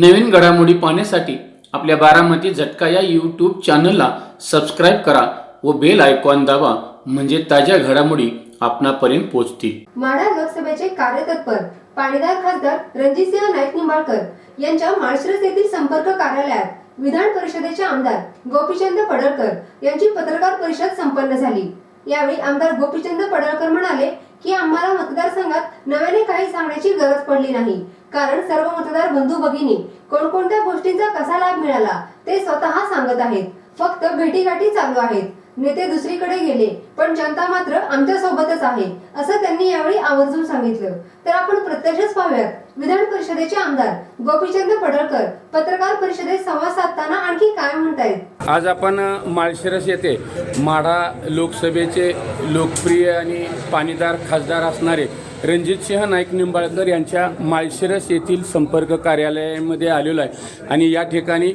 नवीन घडामोडी पाहण्यासाठी आपल्या बारामती झटका या यूट्यूब चॅनलला सबस्क्राईब करा व बेल आयकॉन दाबा म्हणजे ताज्या घडामोडी आपणापर्यंत पोहोचतील. माढा लोकसभेचे कार्यतत्पर पाणीदार खासदार रणजितसिंह नाईक निंबाळकर यांच्या माळशिरस येथील संपर्क कार्यालयात विधान परिषदेचे आमदार गोपीचंद पडळकर यांची पत्रकार परिषद संपन्न झाली. यावेळी आमदार गोपीचंद पडळकर म्हणाले की आम्हाला मतदारसंघात नव्याने काही सांगण्याची गरज पडली नाही. कारण सर्व मतदार बंधू भगिनी कोणकोणत्या गोष्टींचा कसा लाभ मिळाला ते स्वतः सांगत आहेत. फक्त भेटीगाठी चालू आहेत. नेते दुसरीकडे गेले पण जनता मात्र आमच्या सोबतच आहे असं त्यांनी यावेळी आवर्जून सांगितलं. तर आपण प्रत्यक्षच पाहूयात. विधान परिषदेचे आमदार गोपीचंद पडळकर पत्रकार परिषदेत संवाद साधताना आणखी काय म्हणतायत? आज आपण माळशिरस येथे माढा लोकसभेचे लोकप्रिय आणि पाणीदार खासदार असणारे रणजितसिंह नाईक निंबाळकर यांच्या माळशिरस येथील संपर्क कार्यालयामध्ये आलेलो आहे. आणि या ठिकाणी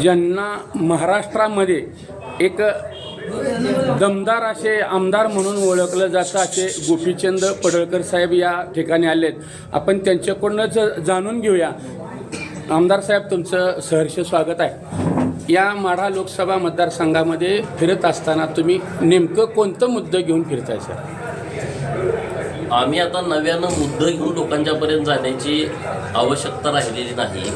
ज्यांना महाराष्ट्रामध्ये एक दमदार असे आमदार म्हणून ओळखलं जातं असे गोपीचंद पडळकर साहेब या ठिकाणी आले आहेत आपण त्यांच्याकडूनच जाणून घेऊया. आमदार साहेब तुमचं सहर्ष स्वागत आहे. या माढा लोकसभा मतदारसंघामध्ये फिरत असताना तुम्ही नेमकं कोणतं मुद्दं घेऊन फिरताय सर? आम्ही आता नव्यानं मुद्दे घेऊन लोकांच्यापर्यंत जाण्याची आवश्यकता राहिलेली नाही.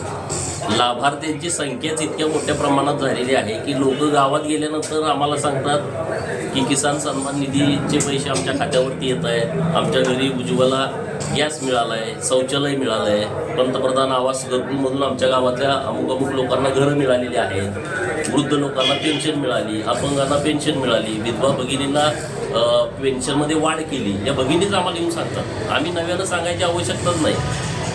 लाभार्थ्यांची संख्याच इतक्या मोठ्या प्रमाणात झालेली आहे की लोक गावात गेल्यानंतर आम्हाला सांगतात की किसान सन्मान निधीचे पैसे आमच्या खात्यावरती येत आहेत. आमच्या घरी उज्ज्वला गॅस मिळाला आहे शौचालय मिळालं आहे पंतप्रधान आवास घरकुलमधून आमच्या गावातल्या अमुक अमुक लोकांना घरं मिळालेली आहेत. वृद्ध लोकांना पेन्शन मिळाली अपंगांना पेन्शन मिळाली. विधवा भगिनींना पेन्शनमध्ये वाढ केली. या भगिनीच आम्हाला येऊन सांगतात. आम्ही नव्यानं सांगायची आवश्यकताच नाही.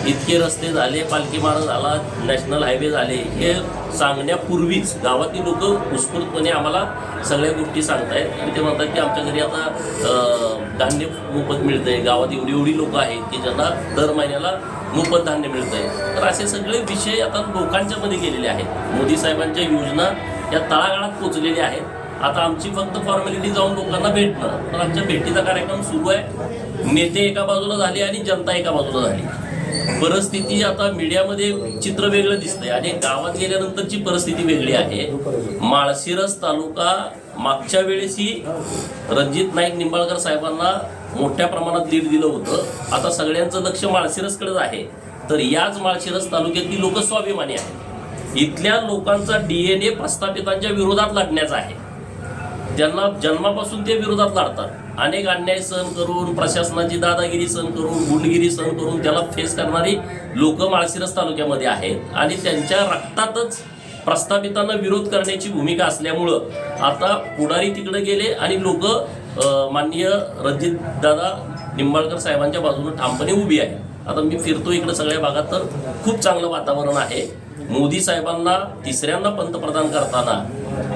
इतके रस्ते झाले पालखी मार्ग झाला नॅशनल हायवे झाले हे सांगण्यापूर्वीच गावातील लोक उत्स्फूर्तपणे आम्हाला सगळ्या गोष्टी सांगतायत. आणि ते म्हणतात की आमच्या घरी आता धान्य मोफत मिळतं आहे गावात एवढी एवढी लोक आहेत की ज्यांना दर महिन्याला मोफत धान्य मिळतं आहे तर असे सगळे विषय आता लोकांच्यामध्ये गेलेले आहेत. मोदी साहेबांच्या योजना या तळागाळात पोचलेल्या आहेत. आता आमची फक्त फॉर्मॅलिटी जाऊन लोकांना भेटणं. तर आमच्या भेटीचा कार्यक्रम सुरू आहे. नेते एका बाजूला झाले आणि जनता एका बाजूला झाली. परिस्थिती आता मीडियामध्ये चित्र वेगळं दिसतंय आणि गावात गेल्यानंतरची परिस्थिती वेगळी आहे. माळशिरस तालुका मागच्या वेळेसही रणजित नाईक निंबाळकर साहेबांना मोठ्या प्रमाणात लीड दिलं होतं. आता सगळ्यांचं लक्ष माळशिरसकडेच आहे. तर याच माळशिरस तालुक्यातली लोक स्वाभिमानी आहेत. इथल्या लोकांचा डी एन ए प्रस्थापितांच्या विरोधात लढण्याचा आहे. ज्यांना जन्मापासून ते विरोधात लढतात. अनेक अन्याय सहन करून प्रशासनाची दादागिरी सहन करून गुंडगिरी सहन करून त्याला फेस करणारी लोक माळशिरस तालुक्यामध्ये आहेत. आणि त्यांच्या रक्तातच प्रस्थापितांना विरोध करण्याची भूमिका असल्यामुळं आता पुढारी तिकडे गेले आणि लोक माननीय रणजित दादा निंबाळकर साहेबांच्या बाजूने ठामपणे उभी आहे आता मी फिरतो इकडे सगळ्या भागात तर खूप चांगलं वातावरण आहे. मोदी साहेबांना तिसऱ्यांदा पंतप्रधान करताना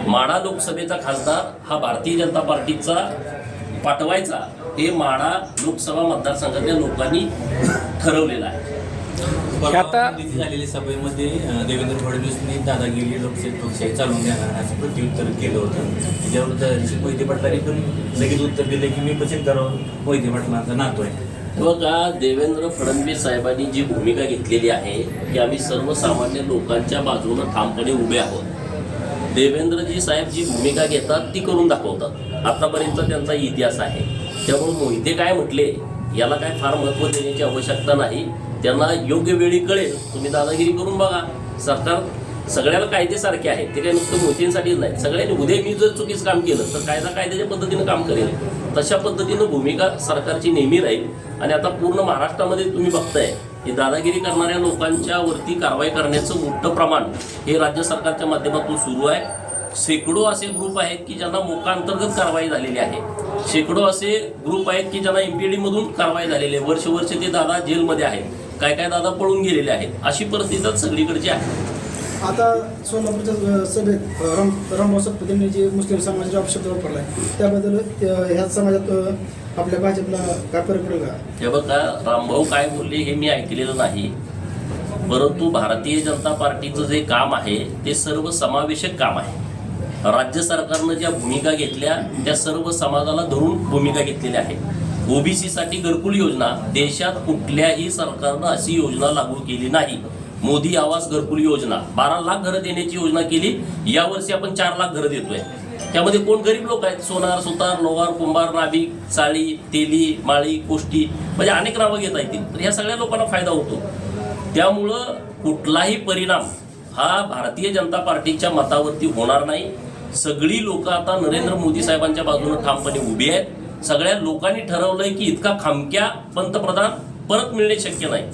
माढा लोकसभेचा खासदार हा भारतीय जनता पार्टीचा पाठवायचा हे माढा लोकसभा मतदारसंघातल्या लोकांनी ठरवलेलं आहे. आता- झालेल्या सभेमध्ये देवेंद्र फडणवीसनी दादागिरी लोकशाही लोकशाही चालवून देणार असं प्रत्युत्तर केलं होतं. त्याच्यावर द- मोहिते पाटलांनी पण लगेच उत्तर दिलं की मी बचत करावं? मोहिते पाटलांचा नातो आहे. बघा देवेंद्र फडणवीस साहेबांनी जी भूमिका घेतलेली आहे की आम्ही सर्वसामान्य लोकांच्या बाजूनं ठामपणे उभे आहोत. देवेंद्रजी साहेब जी भूमिका घेतात ती करून दाखवतात. आतापर्यंत त्यांचा इतिहास आहे. त्यामुळे मोहिते काय म्हटले याला काय फार महत्त्व देण्याची आवश्यकता नाही. त्यांना योग्य वेळी कळेल. तुम्ही दादागिरी करून बघा. सरकार सगळ्याला कायदे सारखे आहेत. ते काही नुसतं मोदींसाठीच नाही. सगळ्यांनी उद्या मी जर चुकीचं काम केलं तर कायदा कायद्याच्या पद्धतीनं काम करेल. तशा पद्धतीनं भूमिका सरकारची नेहमी राहील. आणि आता पूर्ण महाराष्ट्रामध्ये तुम्ही बघताय हे दादागिरी करणाऱ्या लोकांच्या वरती कारवाई करण्याचं मोठं प्रमाण हे राज्य सरकारच्या माध्यमातून सुरू आहे. शेकडो असे ग्रुप आहेत की ज्यांना मोकांतर्गत कारवाई झालेली आहे. शेकडो असे ग्रुप आहेत की ज्यांना एमपीडी मधून कारवाई झालेली आहे. वर्ष वर्ष ते दादा जेलमध्ये आहेत. काय काय दादा पळून गेलेले आहेत? अशी परिस्थिती सगळीकडची आहे. आता सोलापूरच्या सभेत रम राम रामभाऊ जे मुस्लिम समाजाचा अपशब्द वापरला आहे त्याबद्दल ह्या समाजात आपल्या भाजपला काय फरक पडेल का? हे बघा रामभाऊ काय बोलले हे मी ऐकलेलं नाही. परंतु भारतीय जनता पार्टीचं जे काम आहे ते सर्व समावेशक काम आहे. राज्य सरकारनं ज्या भूमिका घेतल्या त्या सर्व समाजाला धरून भूमिका घेतलेल्या आहेत. ओबीसीसाठी घरकुल योजना देशात कुठल्याही सरकारनं अशी योजना लागू केली नाही. मोदी आवास घरकुल योजना बारा लाख घरं देण्याची योजना केली यावर्षी आपण चार लाख घरं देतोय. त्यामध्ये कोण गरीब लोक आहेत? सोनार सुतार लोहार कुंभार नाभिक चाळी तेली माळी कोष्टी म्हणजे अनेक नावं घेता येतील. तर या सगळ्या लोकांना फायदा होतो. त्यामुळं कुठलाही परिणाम हा भारतीय जनता पार्टीच्या मतावरती होणार नाही. सगळी लोक आता नरेंद्र मोदी साहेबांच्या बाजूने ठामपणे उभी आहेत. सगळ्या लोकांनी ठरवलंय की इतका खामक्या पंतप्रधान परत मिळणे शक्य नाही.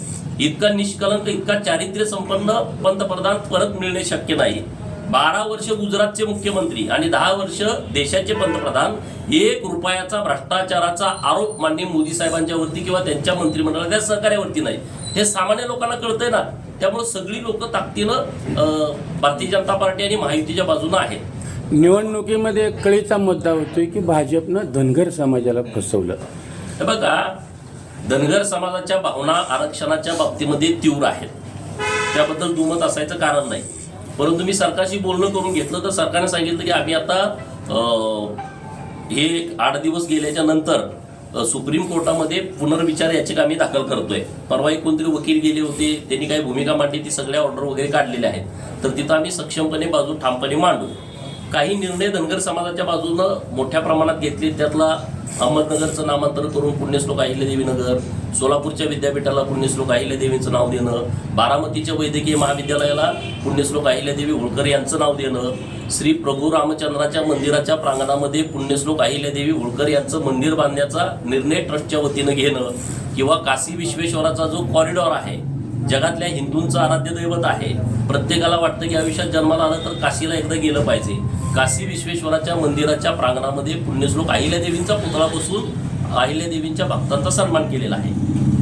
इतका निष्कलंक इतका चारित्र्य संपन्न पंतप्रधान परत मिळणे शक्य नाही. बारा वर्ष गुजरातचे मुख्यमंत्री आणि दहा वर्ष देशाचे पंतप्रधान एक रुपयाचा भ्रष्टाचाराचा आरोप माननीय मोदी साहेबांच्यावरती किंवा त्यांच्या मंत्रिमंडळाच्या सहकार्यावरती नाही. हे सामान्य लोकांना कळतंय ना? त्यामुळे सगळी लोक ताकदीनं भारतीय जनता पार्टी आणि महायुतीच्या बाजूनं आहेत. निवडणुकीमध्ये कळीचा मुद्दा होतोय की भाजपनं धनगर समाजाला फसवलं. बघा धनगर समाजाच्या भावना आरक्षणाच्या बाबतीमध्ये तीव्र आहेत. त्याबद्दल दुमत असायचं कारण नाही. परंतु मी सरकारशी बोलणं करून घेतलं तर सरकारने सांगितलं की आम्ही आता हे आठ दिवस गेल्याच्यानंतर सुप्रीम कोर्टामध्ये पुनर्विचार याचिका आम्ही दाखल करतोय. परवा एक कोणतरी वकील गेले होते त्यांनी काही भूमिका मांडली ती सगळ्या ऑर्डर वगैरे काढलेल्या आहेत. तर तिथं आम्ही सक्षमपणे बाजू ठामपणे मांडू. काही निर्णय धनगर समाजाच्या बाजूनं मोठ्या प्रमाणात घेतले. त्यातला अहमदनगरचं नामांतर करून पुण्यश्लोक अहिल्यादेवीनगर सोलापूरच्या विद्यापीठाला पुण्यश्लोक अहिल्यादेवींचं नाव देणं बारामतीच्या वैद्यकीय महाविद्यालयाला पुण्यश्लोक अहिल्यादेवी होळकर यांचं नाव देणं श्री प्रभू रामचंद्राच्या मंदिराच्या प्रांगणामध्ये पुण्यश्लोक अहिल्यादेवी होळकर यांचं मंदिर बांधण्याचा निर्णय ट्रस्टच्या वतीनं घेणं किंवा काशी विश्वेश्वराचा जो कॉरिडॉर आहे जगातल्या हिंदूंचं आराध्य दैवत आहे प्रत्येकाला वाटतं की आयुष्यात जन्माला आलं तर काशीला एकदा गेलं पाहिजे. काशी विश्वेश्वराच्या मंदिराच्या प्रांगणामध्ये पुण्यश्लोक अहिल्यादेवींचा पुतळा बसून अहिल्यादेवींच्या भक्तांचा सन्मान केलेला आहे.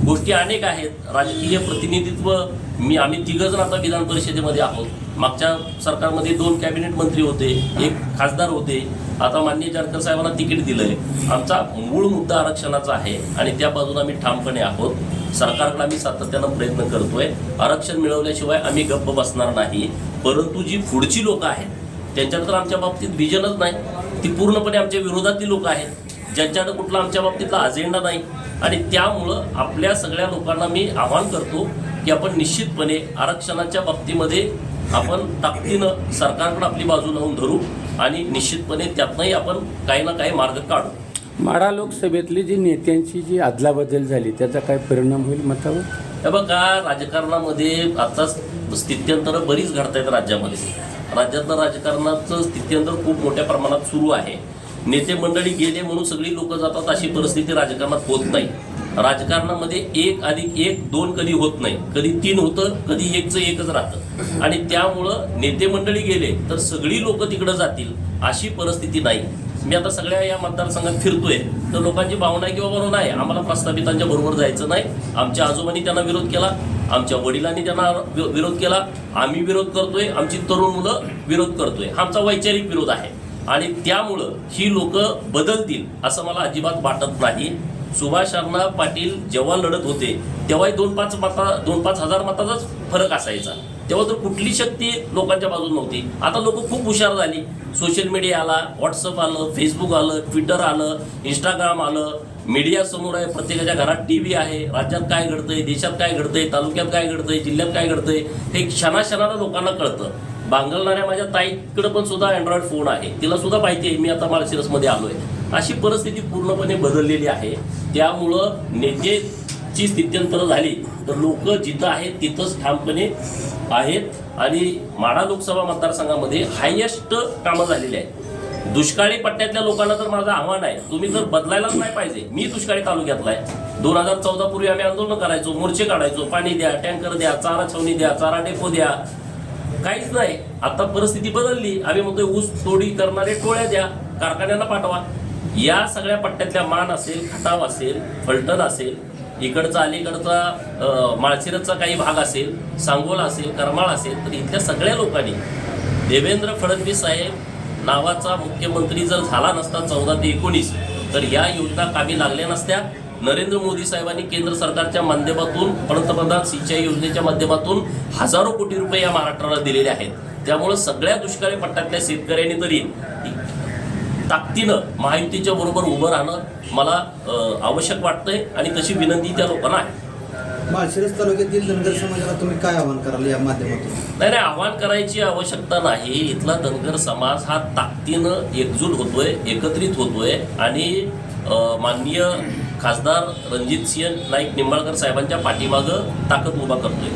गोष्टी अनेक आहेत. राजकीय प्रतिनिधित्व मी आम्ही तिघजण आता विधान परिषदेमध्ये आहोत. मागच्या सरकारमध्ये दोन कॅबिनेट मंत्री होते एक खासदार होते. आता माननीय जानकर साहेबांना तिकीट दिलं आहे आमचा मूळ मुद्दा आरक्षणाचा आहे आणि त्या बाजूला आम्ही ठामपणे आहोत. सरकारकडे आम्ही सातत्यानं प्रयत्न करतोय. आरक्षण मिळवल्याशिवाय आम्ही गप्प बसणार नाही. परंतु जी पुढची लोकं आहेत त्यांच्यात तर आमच्या बाबतीत विजनच नाही. ती पूर्णपणे आमच्या विरोधातली लोक आहेत. ज्यांच्याकडे कुठला आमच्या बाबतीतला अजेंडा नाही. आणि त्यामुळं आपल्या सगळ्या लोकांना मी आवाहन करतो की आपण निश्चितपणे आरक्षणाच्या बाबतीमध्ये आपण ताकदीनं सरकारकडे आपली बाजू लावून धरू आणि निश्चितपणे त्यातनंही आपण काही ना काही मार्ग काढू. माढा लोकसभेतली जी नेत्यांची जी अदलाबदल झाली त्याचा काय परिणाम होईल मतावर? हे बघा राजकारणामध्ये आता स्थित्यंतरं बरीच घडत आहेत राज्यामध्ये. राज्यातलं राजकारणाचं स्थित्यंतर खूप मोठ्या प्रमाणात सुरू आहे. नेते मंडळी गेले म्हणून सगळी लोक जातात अशी परिस्थिती राजकारणात होत नाही. राजकारणामध्ये एक अधिक एक दोन कधी होत नाही. कधी तीन होतं कधी एकचं एकच राहतं. आणि त्यामुळं नेते मंडळी गेले तर सगळी लोक तिकडं जातील अशी परिस्थिती नाही. मी आता सगळ्या या मतदारसंघात फिरतोय. तर लोकांची भावना आहे की बाबा नाही आम्हाला प्रस्थापितांच्या बरोबर जायचं नाही. आमच्या आजोबांनी त्यांना विरोध केला. आमच्या वडिलांनी त्यांना विरोध केला. आम्ही विरोध करतोय. आमची तरुण मुलं विरोध करतोय. हा आमचा वैचारिक विरोध आहे. आणि त्यामुळं ही लोक बदलतील असं मला अजिबात वाटत नाही. सुभाष अण्णा पाटील जेव्हा लढत होते तेव्हाही दोन पाच मता दोन पाच हजार मताचाच फरक असायचा. तेव्हा तर कुठली शक्ती लोकांच्या बाजून नव्हती. आता लोक खूप हुशार झाली. सोशल मीडिया आला व्हॉट्सअप आलं फेसबुक आलं ट्विटर आलं इंस्टाग्राम आलं. मीडिया समोर आहे प्रत्येकाच्या घरात टी व्ही आहे. राज्यात काय घडतंय देशात काय घडतंय तालुक्यात काय घडतंय जिल्ह्यात काय घडतंय हे क्षणाक्षणाला लोकांना कळतं. बांगलणाऱ्या माझ्या ताईकडे पण सुद्धा अँड्रॉइड फोन आहे. तिला सुद्धा माहिती आहे मी आता माळशिरसमध्ये आलोय. अशी परिस्थिती पूर्णपणे बदललेली आहे. त्यामुळं नेतेची स्थित्यंतर झाली. तर लोक जिथं आहेत तिथंच ठामपणे आहेत आणि माढा लोकसभा मतदारसंघामध्ये हायेस्ट कामं झालेली आहेत. दुष्काळी पट्ट्यातल्या लोकांना तर माझं आव्हान आहे. तुम्ही जर बदलायलाच नाही पाहिजे मी दुष्काळी तालुक्यातला आहे. दोन हजार चौदा पूर्वी आम्ही आंदोलन करायचो मोर्चे काढायचो पाणी द्या टँकर द्या चारा छावणी द्या चारा डेपो द्या. काहीच नाही. आता परिस्थिती बदलली. आम्ही म्हणतोय ऊस तोडी करणारे टोळ्या द्या कारखान्यांना पाठवा. या सगळ्या पट्ट्यातल्या मान असेल खटाव असेल फलटण असेल इकडचा अलीकडचा माळशिरसचा काही भाग असेल सांगोला असेल करमाळ असेल तर इथल्या सगळ्या लोकांनी देवेंद्र फडणवीस साहेब नावाचा मुख्यमंत्री जर झाला नसता चौदा ते एकोणीस तर या योजना कामी लागल्या नसत्या. नरेंद्र मोदी साहेबांनी केंद्र सरकारच्या माध्यमातून पंतप्रधान सिंचाई योजनेच्या माध्यमातून हजारो कोटी रुपये या महाराष्ट्राला दिलेले आहेत. त्यामुळं सगळ्या दुष्काळी पट्ट्यातल्या शेतकऱ्यांनी तरी ताकदीनं महायुतीच्या बरोबर उभं राहणं मला आवश्यक वाटतंय आणि तशी विनंती त्या लोकांना आहे. माळशिरस तालुक्यातील धनगर समाजाला तुम्ही काय आवाहन कराल या माध्यमातून? नाही नाही आव्हान करायची आवश्यकता नाही. इथला धनगर समाज हा ताकदीनं एकजूट होतोय एकत्रित होतोय आणि माननीय खासदार रणजितसिंह नाईक निंबाळकर साहेबांच्या पाठीमागं ताकद उभा करतोय.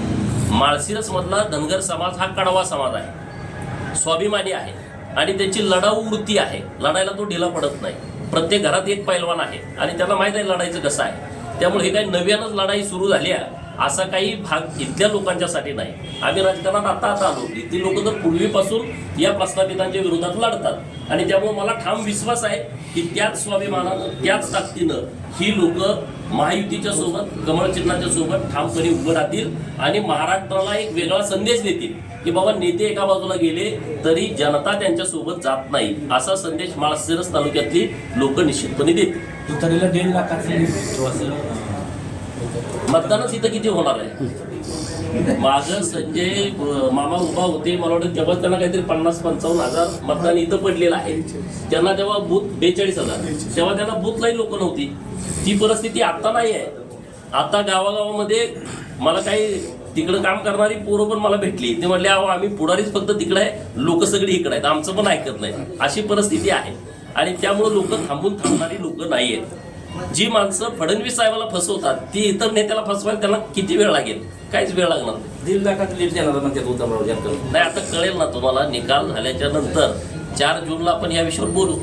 माळशिरसमधला धनगर समाज हा कडवा समाज आहे. स्वाभिमानी आहे. आणि त्याची लढाऊ वृत्ती आहे. लढायला तो ढिला पडत नाही. प्रत्येक घरात एक पैलवान आहे. आणि त्यांना माहीत आहे लढायचं कसं आहे. त्यामुळे हे काही नव्यानंच लढाई सुरू झाली आहे. असा काही भाग इथल्या लोकांच्यासाठी नाही. आम्ही राजकारणात आता आता आलो. इथली लोक तर पूर्वीपासून या प्रस्थापितांच्या विरोधात लढतात. आणि त्यामुळे मला ठाम विश्वास आहे की त्याच स्वाभिमानानं त्याच ताकदीनं ही लोक महायुतीच्या सोबत कमळ चिन्हाच्या सोबत ठामपणे उभं राहतील आणि महाराष्ट्राला एक वेगळा संदेश देतील. की बाबा नेते एका बाजूला गेले तरी जनता त्यांच्यासोबत जात नाही असा संदेश माळशिरस तालुक्यातली लोक निश्चितपणे देतील. तुतारीला दीड लाखाचं मतदानच इथं किती होणार आहे? माझं संजय मामा उभा होते मला वाटतं तेव्हा त्यांना काहीतरी पन्नास पंचावन्न हजार मतदान इथं पडलेलं आहे. त्यांना तेव्हा बूथ बेचाळीस हजार. तेव्हा त्यांना बूथलाही लोक नव्हती. ती परिस्थिती आता नाही आहे. आता गावागावामध्ये मला काही तिकडं काम करणारी पोरं पण मला भेटली. ते म्हटले अहो आम्ही पुढारीच फक्त तिकडे आहे. लोक सगळी इकडे आहेत. आमचं पण ऐकत नाही. अशी परिस्थिती आहे. आणि त्यामुळे लोक थांबून थांबणारी लोक नाही आहेत. जी माणसं फडणवीस साहेबाला फसवतात ती इतर नेत्याला फसवायला त्यांना किती वेळ लागेल? काहीच वेळ लागणार नाही. दीड म्हणतात उद्धवराव जानकर नाही आता कळेल ना तुम्हाला. निकाल झाल्याच्यानंतर चार जूनला आपण या विषयावर बोलू.